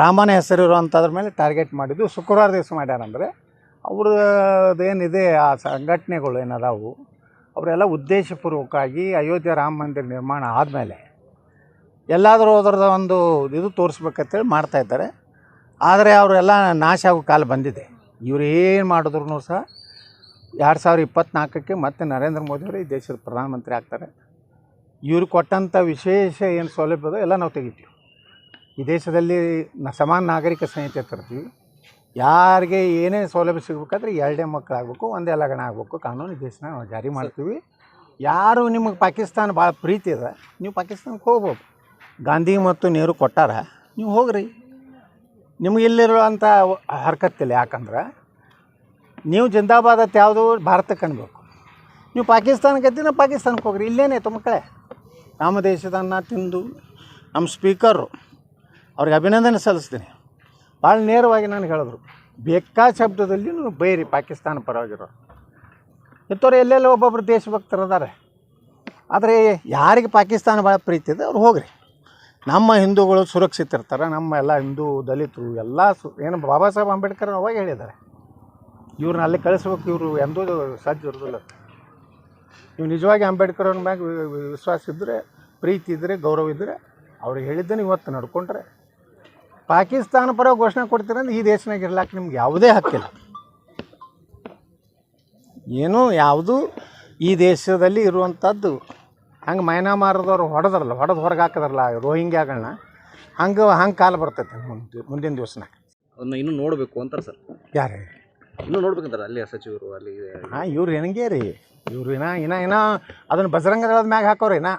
ರಾಮನ ಹೆಸರಿರುವಂಥದ್ರ ಮೇಲೆ ಟಾರ್ಗೆಟ್ ಮಾಡಿದ್ದು ಶುಕ್ರವಾರ ದಿವಸ ಮಾಡ್ಯಾರಂದರೆ ಅವ್ರದ್ದೇನಿದೆ ಆ ಸಂಘಟನೆಗಳು ಏನದಾವು, ಅವರೆಲ್ಲ ಉದ್ದೇಶಪೂರ್ವಕವಾಗಿ ಅಯೋಧ್ಯೆ ರಾಮ ಮಂದಿರ ನಿರ್ಮಾಣ ಆದಮೇಲೆ ಎಲ್ಲಾದರೂ ಅದರದ ಒಂದು ಇದು ತೋರಿಸ್ಬೇಕಂತೇಳಿ ಮಾಡ್ತಾಯಿದ್ದಾರೆ ಆದರೆ ಅವರೆಲ್ಲ ನಾಶ ಆಗೋ ಕಾಲ ಬಂದಿದೆ. ಇವರು ಏನು ಮಾಡಿದ್ರು ಸಹ ಎರಡು ಸಾವಿರ ಇಪ್ಪತ್ತ್ನಾಲ್ಕಕ್ಕೆ ಮತ್ತೆ ನರೇಂದ್ರ ಮೋದಿಯವರು ಈ ದೇಶದ ಪ್ರಧಾನಮಂತ್ರಿ ಆಗ್ತಾರೆ. ಇವರು ಕೊಟ್ಟಂಥ ವಿಶೇಷ ಏನು ಸೌಲಭ್ಯ ಅದ ಎಲ್ಲ ನಾವು ತೆಗಿತೀವಿ. ಈ ದೇಶದಲ್ಲಿ ನ ಸಮಾನ ನಾಗರಿಕ ಸಂಹಿತೆ ತರ್ತೀವಿ. ಯಾರಿಗೆ ಏನೇ ಸೌಲಭ್ಯ ಸಿಗಬೇಕಾದ್ರೆ ಎರಡೇ ಮಕ್ಕಳಾಗಬೇಕು ಒಂದೇ ಲಗಣ ಆಗಬೇಕು ಕಾನೂನು ದೇಶನ ನಾವು ಜಾರಿ ಮಾಡ್ತೀವಿ. ಯಾರು ನಿಮಗೆ ಪಾಕಿಸ್ತಾನ ಭಾಳ ಪ್ರೀತಿ ಇದೆ ನೀವು ಪಾಕಿಸ್ತಾನಕ್ಕೆ ಹೋಗ್ಬೋದು ಗಾಂಧಿ ಮತ್ತು ನೆಹರು ಕೊಟ್ಟಾರ ನೀವು ಹೋಗ್ರಿ. ನಿಮ್ಗೆ ಇಲ್ಲಿರುವಂಥ ಹರ್ಕತ್ತಿಲ್ಲ ಯಾಕಂದ್ರೆ ನೀವು ಜಿಂದಾಬಾದ್ ಅಂತ ಯಾವುದು ಭಾರತಕ್ಕೆ ಅನ್ಬೇಕು. ನೀವು ಪಾಕಿಸ್ತಾನಕ್ಕೆ ಎದ್ದಿನ ಪಾಕಿಸ್ತಾನಕ್ಕೆ ಹೋಗ್ರಿ ಇಲ್ಲೇನೆ ಮಕ್ಕಳೇ. ನಮ್ಮ ದೇಶದನ್ನು ತಿಂದು ನಮ್ಮ ಸ್ಪೀಕರು ಅವ್ರಿಗೆ ಅಭಿನಂದನೆ ಸಲ್ಲಿಸ್ತೀನಿ. ಭಾಳ ನೇರವಾಗಿ ನಾನು ಹೇಳಿದ್ರು, ಬೇಕಾ ಶಬ್ದದಲ್ಲಿ ಬೈರಿ ಪಾಕಿಸ್ತಾನ ಪರವಾಗಿರೋ. ಇಂಥವ್ರು ಎಲ್ಲೆಲ್ಲ ಒಬ್ಬೊಬ್ರು ದೇಶಭಕ್ತರು ಅದಾರೆ. ಆದರೆ ಯಾರಿಗೆ ಪಾಕಿಸ್ತಾನ ಭಾಳ ಪ್ರೀತಿ ಇದೆ, ಅವ್ರು ಹೋಗ್ರಿ. ನಮ್ಮ ಹಿಂದೂಗಳು ಸುರಕ್ಷಿತ ಇರ್ತಾರೆ, ನಮ್ಮ ಎಲ್ಲ ಹಿಂದೂ ದಲಿತರು ಎಲ್ಲ ಸು, ಏನು ಬಾಬಾ ಸಾಹೇಬ್ ಅಂಬೇಡ್ಕರ್ ಅವಾಗ ಹೇಳಿದ್ದಾರೆ. ಇವ್ರನ್ನ ಅಲ್ಲಿ ಕಳಿಸ್ಬೇಕು, ಇವರು ಎಂದೂ ಸಾಧ್ಯ ಇರೋದಿಲ್ಲ ನೀವು ನಿಜವಾಗಿ ಅಂಬೇಡ್ಕರ್ ಅವ್ರ ಮ್ಯಾಗ ವಿಶ್ವಾಸ ಇದ್ದರೆ ಪ್ರೀತಿ ಇದ್ದರೆ ಗೌರವ ಇದ್ದರೆ ಅವ್ರಿಗೆ ಹೇಳಿದ್ದನ್ನು ಇವತ್ತು ನಡ್ಕೊಂಡ್ರೆ ಪಾಕಿಸ್ತಾನ ಪರ ಘೋಷಣೆ ಕೊಡ್ತೀರಂದ್ರೆ ಈ ದೇಶನಾಗ ಇರ್ಲಾಕ ನಿಮ್ಗೆ ಯಾವುದೇ ಹಕ್ಕಿಲ್ಲ. ಏನು ಯಾವುದು ಈ ದೇಶದಲ್ಲಿ ಇರುವಂಥದ್ದು ಹಂಗೆ ಮೈನಾಮಾರದವ್ರು ಹೊಡೆದ್ರಲ್ಲ ಹೊಡೆದು ಹೊರಗೆ ಹಾಕಿದ್ರಲ್ಲ ರೋಹಿಂಗ್ಯಾಗಳನ್ನ ಹಂಗೆ ಹಂಗೆ ಕಾಲ ಬರ್ತೈತೆ ಮುಂದೆ ಮುಂದಿನ ದಿವಸನ ಅದನ್ನ ಇನ್ನೂ ನೋಡಬೇಕು ಅಂತಾರೆ ಸರ್. ಯಾರು? ಇನ್ನೂ ನೋಡ್ಬೇಕಂತಾರೆ ಅಲ್ಲಿ ಸಚಿವರು ಅಲ್ಲಿ ಹಾಂ ಇವ್ರು ಹೆಂಗೆ ರೀ? ಇವ್ರು ಏನ ಇನ್ನ ಇನ್ನ ಅದನ್ನು ಬಜರಂಗದಳದ ಮ್ಯಾಗ ಹಾಕೋರು ಇನ್ನ.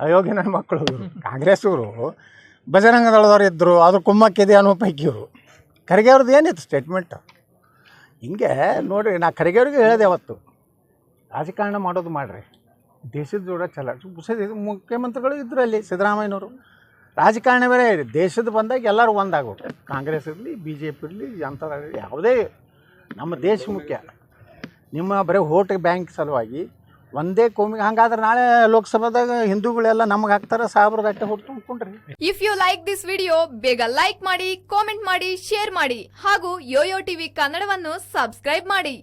ಅಯೋಗ್ಯನ ನನ್ನ ಮಕ್ಕಳು ಕಾಂಗ್ರೆಸ್ ಇವರು. ಬಜರಂಗ ದಳದವ್ರು ಇದ್ದರು ಅದು ಕುಮ್ಮಕ್ಕಿದೆ ಅನ್ನೋ ಪೈಕಿ ಇವರು. ಖರ್ಗೆ ಅವ್ರದ್ದು ಏನಿತ್ತು ಸ್ಟೇಟ್ಮೆಂಟ್ ಹಿಂಗೆ ನೋಡಿರಿ ನಾ ಖರ್ಗೆ ಅವ್ರಿಗೆ ಹೇಳಿದೆ ಅವತ್ತು ರಾಜಕಾರಣ ಮಾಡೋದು ಮಾಡಿರಿ. ದೇಶದ ಜೋಡ ಚಲ ಮುಖ್ಯಮಂತ್ರಿಗಳು ಇದ್ದರು ಅಲ್ಲಿ, ಸಿದ್ದರಾಮಯ್ಯನವರು. ರಾಜಕಾರಣ ಬೇರೆ, ದೇಶದ ಬಂದಾಗ ಎಲ್ಲರೂ ಒಂದಾಗ್ಬಿಟ್ರೆ. ಕಾಂಗ್ರೆಸ್ ಇರಲಿ ಬಿ ಜೆ ಪಿ ಇರಲಿ ಅಂಥದ್ದು ಯಾವುದೇ ನಮ್ಮ ದೇಶ ಮುಖ್ಯ. ನಿಮ್ಮ ಬರೀ ವೋಟ್ ಬ್ಯಾಂಕ್ ಸಲುವಾಗಿ ಒಂದೇ ಕೋಮಿಗೆ ಹಂಗಾದ್ರೆ ನಾಳೆ ಲೋಕಸಭಾದಾಗ ಹಿಂದೂಗಳೆಲ್ಲ ನಮ್ಗೆ ಹಾಕ್ತಾರೆ ಸಾವಿರ ಗಟ್ಟೆ ಹೊಟ್ಟು if you like this video ಬೇಗ ಲೈಕ್ ಮಾಡಿ ಕಾಮೆಂಟ್ ಮಾಡಿ ಶೇರ್ ಮಾಡಿ, ಹಾಗೂ ಯೋಯೋ ಟಿವಿ ಕನ್ನಡವನ್ನು ಸಬ್ಸ್ಕ್ರೈಬ್ ಮಾಡಿ.